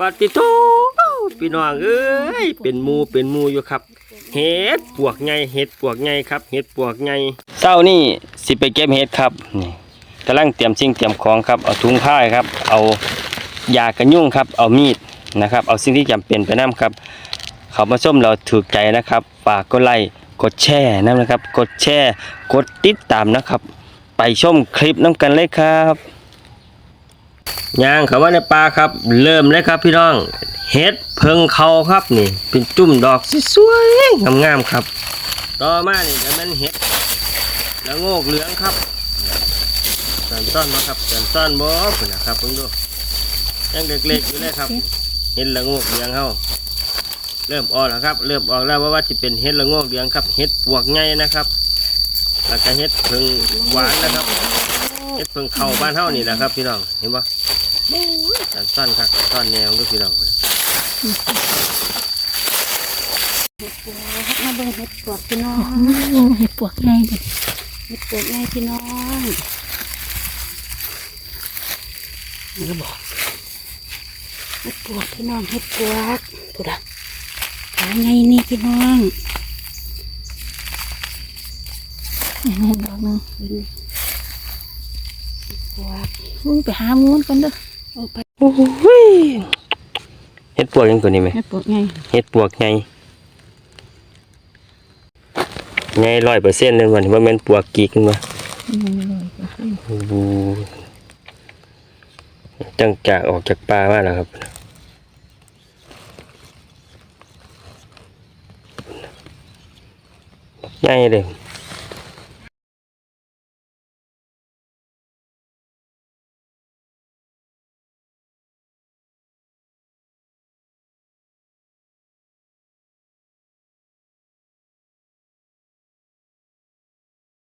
ปฏิโตพี่น้องเอ้ยเป็นมูเป็นมูอยู่ครับ เห็ดปวกไงเห็ดปวกไงครับ เห็ดปวกไงเศร้านี่สิไปเก็บเห็ดครับนี่กำลังเตรียมสิ่งเตรียมของครับเอาถุงผ้าครับ เอายากันยุงครับ เอามีดนะครับ เอาสิ่งที่จำเป็นไปนํครับ เขามาส้มเราถูกใจนะครับฝากกดไลค์กดแชร์นำนะครับ กดแชร์กดติดตามนะครับ ไปชมคลิปน้ำกันเลยครับ ย่างเขาว่าในปลาครับ เริ่มเลยครับพี่น้องเห็ดเพิงเขาครับนี่เป็นจุ่มดอกสวยงามๆครับ ต่อมานี่จะเป็นเห็ดละโงกเหลืองครับสันต้อนมาครับสันต้อนบ่คุณนะครับเพิ่งดูยังเล็กๆอยู่เลยครับ เห็ดละโงกเหลืองเฮาเริ่มออกแล้วครับ เริ่มออกแล้วว่าว่าจะเป็นเห็ดละโงกเหลืองครับเห็ดปวกไงนะครับแล้วก็เห็ดเพิงหวานนะครับเห็ดเพิงเข้าบ้านเฮานี่แหละครับ พี่น้องเห็นปะ สันต้อนครับต้อนแนวก็พี่น้องมาเบิ่งเห็ดปวกพี่น้องเห็ดปวกไงเด็ดเห็ดปวกไงพี่น้องนี่ก็บอกเห็ดปวกพี่น้องเห็ดปวกถูกละขาไงนี่พี่น้องเห็ดดอกหนึงเห็ดปวกมึงไปหามูนกันเด้อ โอ้ยเห็ดปวกยังตัวนี้ไหมเห็ดปวกไงเห็ดปวกไงไงร้อยเปอร์เซ็นต์เลยวันนี้ว่าแม่นปวกกีกันมาโอ้โหจังจากออกจากป่ามาแล้วครับง่ายเลย